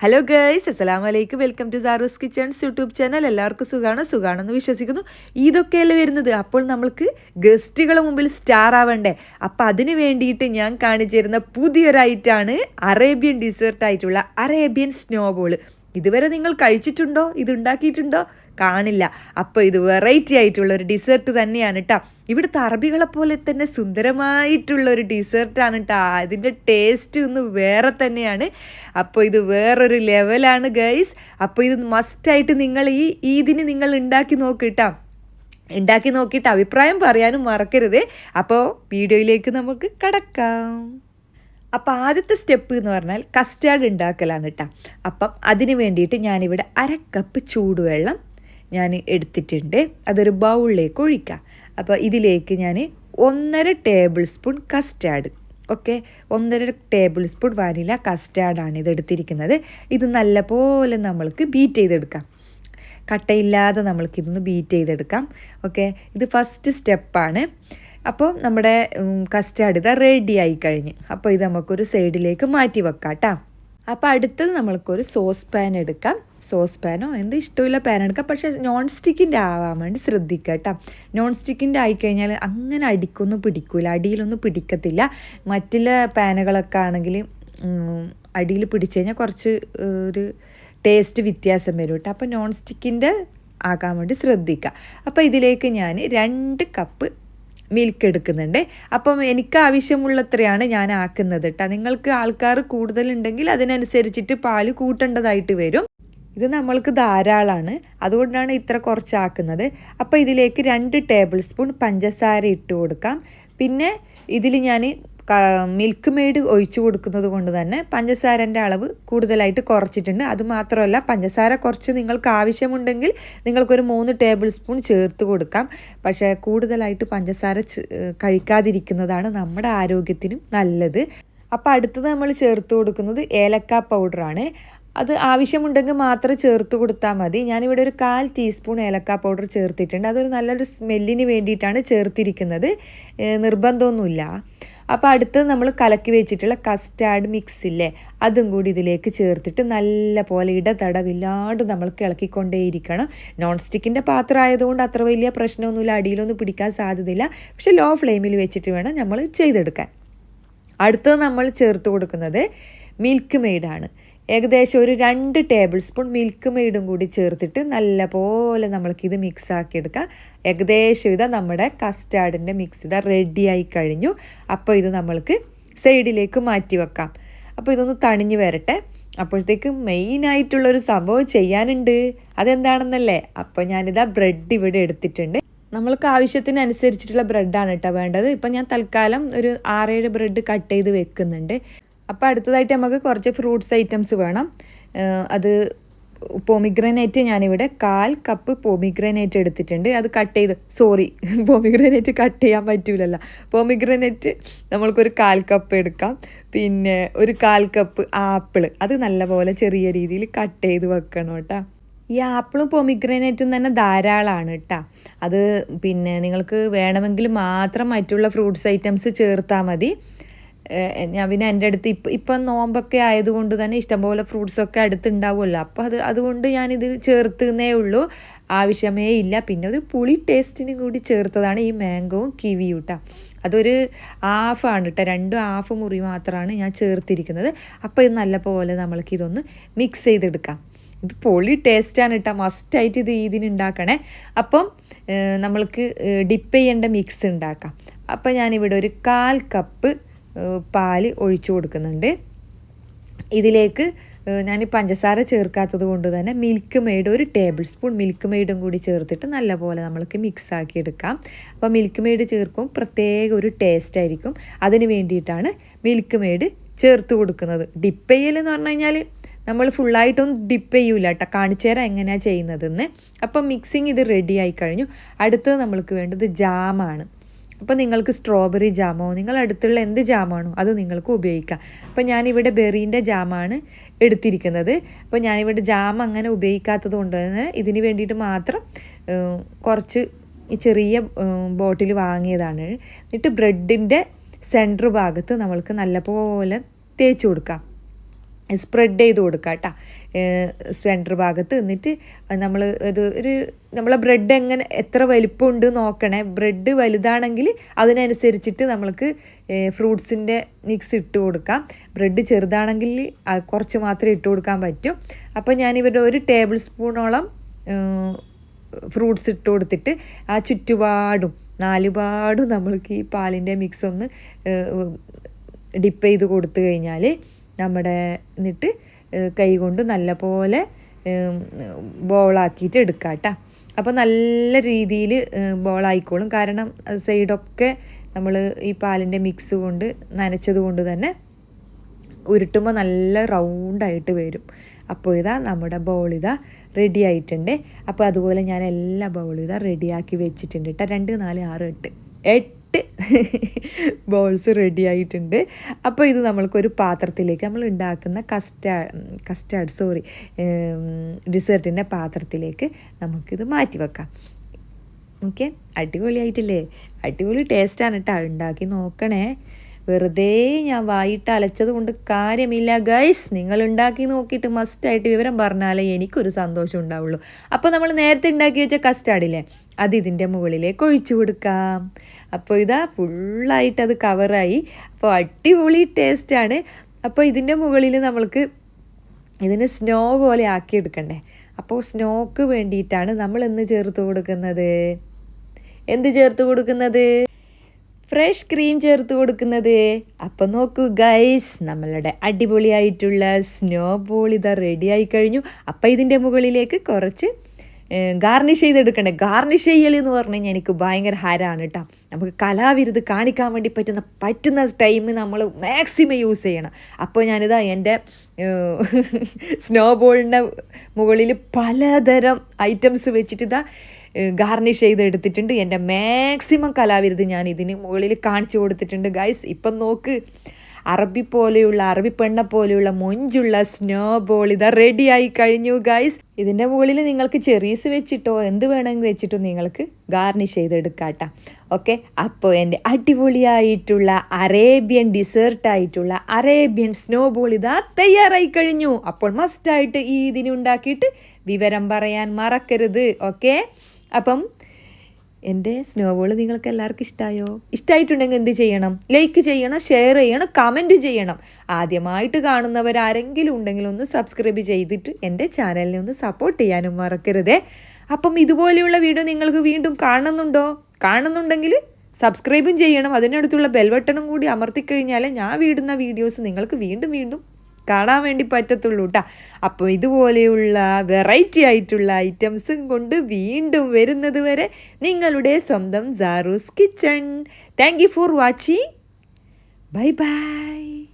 Hello guys അസ്സലാം വലൈക്കും welcome to Saru's kitchens YouTube channel എല്ലാവർക്കും സുഖമാണ് സുഖമാണെന്ന് വിശ്വസിക്കുന്നു. ഇതൊക്കെയല്ലേ വരുന്നത്? അപ്പോൾ നമ്മൾക്ക് ഗസ്റ്റുകളെ മുമ്പിൽ സ്റ്റാർ ആവണ്ടേ. അപ്പോൾ അതിന് വേണ്ടിയിട്ട് ഞാൻ കാണിച്ചിരുന്ന പുതിയൊരു ഐറ്റാണ് അറേബ്യൻ ഡിസേർട്ട് ആയിട്ടുള്ള അറേബ്യൻ സ്നോബോൾ ഇതുവരെ നിങ്ങൾ കഴിച്ചിട്ടുണ്ടോ? ഇത് ഉണ്ടാക്കിയിട്ടുണ്ടോ കാണില്ല. അപ്പോൾ ഇത് വെറൈറ്റി ആയിട്ടുള്ള ഒരു ഡിസേർട്ട് തന്നെയാണ് കേട്ടോ ഇവിടുത്തെ അറബികളെ പോലെ തന്നെ സുന്ദരമായിട്ടുള്ള ഒരു ഡിസേർട്ടാണ് കേട്ടോ അതിന്റെ ടേസ്റ്റ് ഒന്ന് വേറെ തന്നെയാണ്. അപ്പോൾ ഇത് വേറൊരു ലെവലാണ് ഗൈസ് അപ്പോൾ ഇത് മസ്റ്റായിട്ട് നിങ്ങൾ ഈ ഈദിന് നിങ്ങൾ ഉണ്ടാക്കി നോക്ക് കേട്ടോ ഉണ്ടാക്കി നോക്കിയിട്ട് അഭിപ്രായം പറയാനും മറക്കരുത്. അപ്പോൾ വീഡിയോയിലേക്ക് നമുക്ക് കടക്കാം. അപ്പോൾ ആദ്യത്തെ സ്റ്റെപ്പ് എന്ന് പറഞ്ഞാൽ കസ്റ്റാർഡ് ഉണ്ടാക്കലാണ് കേട്ടോ അപ്പം അതിന് വേണ്ടിയിട്ട് ഞാനിവിടെ അര കപ്പ് ചൂടുവെള്ളം ഞാൻ എടുത്തിട്ടുണ്ട്. അതൊരു ബൗളിലേക്ക് ഒഴിക്കുക അപ്പോൾ ഇതിലേക്ക് ഞാൻ ഒന്നര ടേബിൾ സ്പൂൺ കസ്റ്റാർഡ്. ഓക്കെ? ഒന്നര ടേബിൾ സ്പൂൺ വാനില കസ്റ്റാർഡാണ് ഇത് എടുത്തിരിക്കുന്നത്. ഇത് നല്ലപോലെ നമ്മൾക്ക് ബീറ്റ് ചെയ്തെടുക്കാം. കട്ടയില്ലാതെ നമ്മൾക്ക് ഇതൊന്ന് ബീറ്റ് ചെയ്തെടുക്കാം. ഓക്കെ? ഇത് ഫസ്റ്റ് സ്റ്റെപ്പാണ്. അപ്പോൾ നമ്മുടെ കസ്റ്റാർഡ് ഇതാ റെഡി ആയി അപ്പോൾ ഇത് നമുക്കൊരു സൈഡിലേക്ക് മാറ്റി വെക്കാം കേട്ടോ അപ്പോൾ അടുത്തത് നമ്മൾക്കൊരു സോസ് പാൻ എടുക്കാം. സോസ് പാനോ എന്ത് ഇഷ്ടമില്ല പാൻ എടുക്കാം പക്ഷേ നോൺ സ്റ്റിക്കിന്റെ ആവാൻ വേണ്ടി ശ്രദ്ധിക്കുക കേട്ടോ നോൺ സ്റ്റിക്കിന്റെ ആയിക്കഴിഞ്ഞാൽ അങ്ങനെ അടിക്കൊന്നും പിടിക്കില്ല അടിയിലൊന്നും പിടിക്കത്തില്ല. മറ്റുള്ള പാനുകളൊക്കെ ആണെങ്കിൽ അടിയിൽ പിടിച്ചു കഴിഞ്ഞാൽ കുറച്ച് ഒരു ടേസ്റ്റ് വ്യത്യാസം വരും കേട്ടോ അപ്പോൾ നോൺ സ്റ്റിക്കിന്റെ ആക്കാൻ വേണ്ടി ശ്രദ്ധിക്കുക അപ്പോൾ ഇതിലേക്ക് ഞാൻ രണ്ട് കപ്പ് മിൽക്ക് എടുക്കുന്നുണ്ട്. അപ്പം എനിക്ക് ആവശ്യമുള്ളത്രയാണ് ഞാൻ ആക്കുന്നത് കേട്ടോ നിങ്ങൾക്ക് ആൾക്കാർ കൂടുതലുണ്ടെങ്കിൽ അതിനനുസരിച്ചിട്ട് പാൽ കൂട്ടേണ്ടതായിട്ട് വരും. ഇത് നമ്മൾക്ക് ധാരാളമാണ് അതുകൊണ്ടാണ് ഇത്ര കുറച്ചാക്കുന്നത്. അപ്പോൾ ഇതിലേക്ക് രണ്ട് ടേബിൾ സ്പൂൺ പഞ്ചസാര ഇട്ട് കൊടുക്കാം. പിന്നെ ഇതിൽ ഞാൻ മിൽക്ക് മെയ്ഡ് ഒഴിച്ചു കൊടുക്കുന്നത് കൊണ്ട് തന്നെ പഞ്ചസാരന്റെ അളവ് കൂടുതലായിട്ട് കുറച്ചിട്ടുണ്ട്. അതുമാത്രമല്ല പഞ്ചസാര കുറച്ച് നിങ്ങൾക്ക് ആവശ്യമുണ്ടെങ്കിൽ നിങ്ങൾക്കൊരു മൂന്ന് ടേബിൾ സ്പൂൺ ചേർത്ത് കൊടുക്കാം. പക്ഷേ കൂടുതലായിട്ട് പഞ്ചസാര കഴിക്കാതിരിക്കുന്നതാണ് നമ്മുടെ ആരോഗ്യത്തിനും നല്ലത്. അപ്പോൾ അടുത്തത് നമ്മൾ ചേർത്ത് കൊടുക്കുന്നത് ഏലക്ക പൗഡറാണ്. അത് ആവശ്യമുണ്ടെങ്കിൽ മാത്രം ചേർത്ത് കൊടുത്താൽ മതി. ഞാനിവിടെ ഒരു കാൽ ടീസ്പൂൺ ഏലക്ക പൗഡർ ചേർത്തിട്ടുണ്ട്. അതൊരു നല്ലൊരു സ്മെല്ലിന് വേണ്ടിയിട്ടാണ് ചേർത്തിരിക്കുന്നത്. നിർബന്ധമൊന്നുമില്ല. അപ്പോൾ അടുത്തത് നമ്മൾ കലക്കി വെച്ചിട്ടുള്ള കസ്റ്റാർഡ് മിക്സ് ഇല്ലേ അതും കൂടി ഇതിലേക്ക് ചേർത്തിട്ട് നല്ല പോലെ ഇടതടവില്ലാണ്ട് നമ്മൾ ഇളക്കിക്കൊണ്ടേയിരിക്കണം നോൺ സ്റ്റിക്കിന്റെ പാത്രം ആയതുകൊണ്ട് അത്ര വലിയ പ്രശ്നമൊന്നുമില്ല. അടിയിലൊന്നും പിടിക്കാൻ സാധ്യതയില്ല. പക്ഷെ ലോ ഫ്ലെയിമിൽ വെച്ചിട്ട് വേണം നമ്മൾ ചെയ്തെടുക്കാൻ. അടുത്തത് നമ്മൾ ചേർത്ത് കൊടുക്കുന്നത് മിൽക്ക് മെയ്ഡാണ്. ഏകദേശം ഒരു രണ്ട് ടേബിൾ സ്പൂൺ മിൽക്ക് മെയ്ഡും കൂടി ചേർത്തിട്ട് നല്ല പോലെ നമ്മൾക്കിത് മിക്സ് ആക്കിയെടുക്കാം ഏകദേശം ഇതാ നമ്മുടെ കസ്റ്റാർഡിന്റെ മിക്സ് ഇതാ റെഡിയായി കഴിഞ്ഞു. അപ്പോൾ ഇത് നമ്മൾക്ക് സൈഡിലേക്ക് മാറ്റി വെക്കാം. അപ്പോൾ ഇതൊന്ന് തണിഞ്ഞു വരട്ടെ. അപ്പോഴത്തേക്ക് മെയിനായിട്ടുള്ളൊരു സംഭവം ചെയ്യാനുണ്ട്. അതെന്താണെന്നല്ലേ? അപ്പോൾ ഞാനിതാ ബ്രെഡ് ഇവിടെ എടുത്തിട്ടുണ്ട്. നമ്മൾക്ക് ആവശ്യത്തിനനുസരിച്ചിട്ടുള്ള ബ്രെഡാണ് കേട്ടോ വേണ്ടത്. ഇപ്പം ഞാൻ തൽക്കാലം ഒരു ആറേഴ് ബ്രെഡ് കട്ട് ചെയ്ത് വെക്കുന്നുണ്ട്. അപ്പോൾ അടുത്തതായിട്ട് നമുക്ക് കുറച്ച് ഫ്രൂട്ട്സ് ഐറ്റംസ് വേണം. അത് പോമിഗ്രനേറ്റ് ഞാനിവിടെ കാൽ കപ്പ് പോമിഗ്രനേറ്റ് എടുത്തിട്ടുണ്ട്. അത് കട്ട് ചെയ്ത് സോറി പോമിഗ്രനേറ്റ് കട്ട് ചെയ്യാൻ പറ്റൂലല്ല. പോമിഗ്രനേറ്റ് നമ്മൾക്കൊരു കാൽ കപ്പ് എടുക്കാം. പിന്നെ ഒരു കാൽ കപ്പ് ആപ്പിൾ അത് നല്ലപോലെ ചെറിയ രീതിയിൽ കട്ട് ചെയ്ത് വെക്കണം കേട്ടോ. ഈ ആപ്പിളും പൊമിഗ്രനേറ്റും തന്നെ ധാരാളമാണ് കേട്ടോ. അത് പിന്നെ നിങ്ങൾക്ക് വേണമെങ്കിൽ മാത്രം മറ്റുള്ള ഫ്രൂട്ട്സ് ഐറ്റംസ് ചേർത്താൽ മതി. ഞാൻ പിന്നെ എന്റെ അടുത്ത് ഇപ്പം ഇപ്പം നോമ്പൊക്കെ ആയതുകൊണ്ട് തന്നെ ഇഷ്ടംപോലെ ഫ്രൂട്ട്സൊക്കെ അടുത്തുണ്ടാവുമല്ലോ. അപ്പോൾ അത് അതുകൊണ്ട് ഞാനിത് ചേർത്തുന്നേ ഉള്ളൂ. ആവശ്യമേ ഇല്ല. പിന്നെ ഒരു പുളി ടേസ്റ്റിന് കൂടി ചേർത്തതാണ് ഈ മാംഗോവും കിവിയും കേട്ടോ അതൊരു ഹാഫാണ് കേട്ടോ രണ്ടും ഹാഫ് മുറി മാത്രമാണ് ഞാൻ ചേർത്തിരിക്കുന്നത്. അപ്പോൾ ഇത് നല്ലപോലെ നമ്മൾക്ക് ഇതൊന്ന് മിക്സ് ചെയ്തെടുക്കാം. ഇത് പൊളി ടേസ്റ്റാണ് കേട്ടോ മസ്റ്റായിട്ട് ഇത് ഇതിന് ഉണ്ടാക്കണേ അപ്പം നമ്മൾക്ക് ഡിപ്പ് ചെയ്യേണ്ട മിക്സ് ഉണ്ടാക്കാം. അപ്പം ഞാനിവിടെ ഒരു കാൽ കപ്പ് പാൽ ഒഴിച്ചു കൊടുക്കുന്നുണ്ട്. ഇതിലേക്ക് ഞാൻ പഞ്ചസാര ചേർക്കാത്തത് കൊണ്ട് തന്നെ മിൽക്ക് മെയ്ഡ് ഒരു ടേബിൾ സ്പൂൺ മിൽക്ക് മെയ്ഡും കൂടി ചേർത്തിട്ട് നല്ലപോലെ നമ്മൾക്ക് മിക്സ് ആക്കി എടുക്കാം. അപ്പോൾ മിൽക്ക് മെയ്ഡ് ചേർക്കും പ്രത്യേക ഒരു ടേസ്റ്റ് ആയിരിക്കും. അതിന് വേണ്ടിയിട്ടാണ് മിൽക്ക് മെയ്ഡ് ചേർത്ത് കൊടുക്കുന്നത്. ഡിപ്പ് ചെയ്യൽ എന്ന് പറഞ്ഞു കഴിഞ്ഞാൽ നമ്മൾ ഫുള്ളായിട്ടൊന്നും ഡിപ്പ് ചെയ്യൂല കേട്ടോ കാണിച്ചു തരാം എങ്ങനെയാണ് ചെയ്യുന്നതെന്ന്. അപ്പം മിക്സിങ് ഇത് റെഡി ആയി കഴിഞ്ഞു. അടുത്തത് നമ്മൾക്ക് വേണ്ടത് ജാമാണ് അപ്പോൾ നിങ്ങൾക്ക് സ്ട്രോബെറി ജാമോ നിങ്ങൾ അടുത്തുള്ള എന്ത് ജാമാണോ അത് നിങ്ങൾക്ക് ഉപയോഗിക്കാം. അപ്പോൾ ഞാനിവിടെ ബെറീന്റെ ജാമാണ് എടുത്തിരിക്കുന്നത്. അപ്പോൾ ഞാനിവിടെ ജാം അങ്ങനെ ഉപയോഗിക്കാത്തത് കൊണ്ട് തന്നെ ഇതിന് വേണ്ടിയിട്ട് മാത്രം കുറച്ച് ഈ ചെറിയ ബോട്ടിൽ വാങ്ങിയതാണ്. എന്നിട്ട് ബ്രെഡിന്റെ സെന്റർ ഭാഗത്ത് നമ്മൾക്ക് നല്ലപോലെ തേച്ച് കൊടുക്കാം. സ്പ്രെഡ് ചെയ്ത് കൊടുക്കുക കേട്ടോ. സെന്റർ ഭാഗത്ത് എന്നിട്ട് നമ്മൾ ഇത് ഒരു നമ്മളെ ബ്രെഡ് എങ്ങനെ എത്ര വലിപ്പമുണ്ട് നോക്കണേ. ബ്രെഡ് വലുതാണെങ്കിൽ അതിനനുസരിച്ചിട്ട് നമ്മൾക്ക് ഫ്രൂട്ട്സിന്റെ മിക്സ് ഇട്ട് കൊടുക്കാം. ബ്രെഡ് ചെറുതാണെങ്കിൽ കുറച്ച് മാത്രമേ ഇട്ട് കൊടുക്കാൻ പറ്റും. അപ്പോൾ ഞാനിവരുടെ ഒരു ടേബിൾ സ്പൂണോളം ഫ്രൂട്ട്സ് ഇട്ട് കൊടുത്തിട്ട് ആ ചുറ്റുപാടും നാലുപാടും നമ്മൾക്ക് ഈ പാലിന്റെ മിക്സ് ഒന്ന് ഡിപ്പ് ചെയ്ത് കൊടുത്തു കഴിഞ്ഞാൽ നമ്മുടെ എന്നിട്ട് കൈ കൊണ്ട് നല്ല പോലെ ബോളാക്കിയിട്ട് എടുക്കാം കേട്ടോ അപ്പോൾ നല്ല രീതിയിൽ ബോളായിക്കോളും. കാരണം സൈഡൊക്കെ നമ്മൾ ഈ പാലിന്റെ മിക്സ് കൊണ്ട് നനച്ചത് കൊണ്ട് തന്നെ ഉരുട്ടുമ്പോൾ നല്ല റൗണ്ടായിട്ട് വരും. അപ്പോൾ ഇതാ നമ്മുടെ ബോൾ ഇതാ റെഡി ആയിട്ടുണ്ട്. അപ്പോൾ അതുപോലെ ഞാൻ എല്ലാ ബൗളും ഇതാ റെഡിയാക്കി വെച്ചിട്ടുണ്ട് കേട്ടോ രണ്ട് നാല് ആറ് എട്ട്. എട്ട് ബോൾസ് റെഡി ആയിട്ടുണ്ട്. അപ്പോൾ ഇത് നമ്മൾക്കൊരു പാത്രത്തിലേക്ക് നമ്മൾ ഉണ്ടാക്കുന്ന കസ്റ്റാർഡ് കസ്റ്റാർഡ് സോറി ഡിസേർട്ടിന്റെ പാത്രത്തിലേക്ക് നമുക്കിത് മാറ്റി വെക്കാം. ഓക്കെ അടിപൊളിയായിട്ടില്ലേ? അടിപൊളി ടേസ്റ്റാണ് കേട്ടോ ഉണ്ടാക്കി നോക്കണേ. വെറുതെ ഞാൻ വായിട്ട് അലച്ചത് കൊണ്ട് കാര്യമില്ല. ഗൈസ് നിങ്ങൾ ഉണ്ടാക്കി നോക്കിയിട്ട് മസ്റ്റായിട്ട് വിവരം പറഞ്ഞാലേ എനിക്കൊരു സന്തോഷം ഉണ്ടാവുള്ളൂ. അപ്പോൾ നമ്മൾ നേരത്തെ ഉണ്ടാക്കി വെച്ച കസ്റ്റാർഡില്ലേ അത് ഇതിന്റെ മുകളിലേക്ക് ഒഴിച്ചു കൊടുക്കാം. അപ്പോൾ ഇതാ ഫുള്ളായിട്ട് അത് കവറായി അപ്പോൾ അടിപൊളി ടേസ്റ്റാണ് അപ്പോൾ ഇതിന്റെ മുകളിൽ നമ്മൾക്ക് ഇതിന് സ്നോ പോലെ ആക്കി എടുക്കണ്ടേ? അപ്പോൾ സ്നോക്ക് വേണ്ടിയിട്ടാണ് നമ്മൾ എന്ന് ചേർത്ത് കൊടുക്കുന്നത്. എന്ത് ചേർത്ത് കൊടുക്കുന്നത്? ഫ്രഷ് ക്രീം ചേർത്ത് കൊടുക്കുന്നത്. അപ്പം നോക്കൂ ഗൈസ് നമ്മളുടെ അടിപൊളിയായിട്ടുള്ള സ്നോ ബോൾ ഇതാ റെഡി ആയി കഴിഞ്ഞു. അപ്പം ഇതിന്റെ മുകളിലേക്ക് കുറച്ച് ഗാർണിഷ് ചെയ്തെടുക്കണ്ടേ? ഗാർണിഷ് ചെയ്യൽ എന്ന് പറഞ്ഞു കഴിഞ്ഞാൽ എനിക്ക് ഭയങ്കര ഹരാണ് കേട്ടോ നമുക്ക് കലാവിരുത് കാണിക്കാൻ വേണ്ടി പറ്റുന്ന പറ്റുന്ന ടൈം നമ്മൾ മാക്സിമം യൂസ് ചെയ്യണം. അപ്പോൾ ഞാനിതാ എന്റെ സ്നോ ബോളിന്റെ മുകളിൽ പലതരം ഐറ്റംസ് വെച്ചിട്ട് ഇതാ ഗാർണിഷ് ചെയ്ത് എടുത്തിട്ടുണ്ട് എന്റെ മാക്സിമം കലാവിരുത് ഞാൻ ഇതിന് മുകളിൽ കാണിച്ചു കൊടുത്തിട്ടുണ്ട്. ഗൈസ് ഇപ്പം നോക്ക്. അറബി പോലെയുള്ള അറബി പെണ്ണ പോലെയുള്ള മൊഞ്ചുള്ള സ്നോ ബോൾ ഇതാ റെഡിയായി കഴിഞ്ഞു ഗൈസ്. ഇതിന്റെ മുകളിൽ നിങ്ങൾക്ക് ചെറീസ് വെച്ചിട്ടോ എന്ത് വേണമെങ്കിൽ വെച്ചിട്ടോ നിങ്ങൾക്ക് ഗാർണിഷ് ചെയ്തെടുക്കാട്ടോ. ഓക്കെ അപ്പോൾ എന്റെ അടിപൊളിയായിട്ടുള്ള അറേബ്യൻ ഡിസേർട്ടായിട്ടുള്ള അറേബ്യൻ സ്നോ ബോൾ ഇതാ തയ്യാറായി കഴിഞ്ഞു. അപ്പോൾ മസ്റ്റായിട്ട് ഈ ഇതിനുണ്ടാക്കിയിട്ട് വിവരം പറയാൻ മറക്കരുത്. ഓക്കെ? അപ്പം എന്റെ സ്നോബോൾ നിങ്ങൾക്ക് എല്ലാവർക്കും ഇഷ്ടമായോ ഇഷ്ടമായിട്ടുണ്ടെങ്കിൽ എന്ത് ചെയ്യണം? ലൈക്ക് ചെയ്യണം ഷെയർ ചെയ്യണം കമന്റ് ചെയ്യണം. ആദ്യമായിട്ട് കാണുന്നവർ ആരെങ്കിലും ഉണ്ടെങ്കിൽ ഒന്ന് സബ്സ്ക്രൈബ് ചെയ്തിട്ട് എന്റെ ചാനലിനെ ഒന്ന് സപ്പോർട്ട് ചെയ്യാനും മറക്കരുതേ. അപ്പം ഇതുപോലെയുള്ള വീഡിയോ നിങ്ങൾക്ക് വീണ്ടും കാണുന്നുണ്ടോ? കാണുന്നുണ്ടെങ്കിൽ സബ്സ്ക്രൈബും ചെയ്യണം. അതിനടുത്തുള്ള ബെൽബട്ടണും കൂടി അമർത്തിക്കഴിഞ്ഞാൽ ഞാൻ വീടുന്ന വീഡിയോസ് നിങ്ങൾക്ക് വീണ്ടും വീണ്ടും കാണാൻ വേണ്ടി പറ്റത്തുള്ളൂ കേട്ടോ അപ്പോൾ ഇതുപോലെയുള്ള വെറൈറ്റി ആയിട്ടുള്ള ഐറ്റംസും കൊണ്ട് വീണ്ടും വരുന്നത് വരെ നിങ്ങളുടെ സ്വന്തം Saru's kitchen thank you for watching bye bye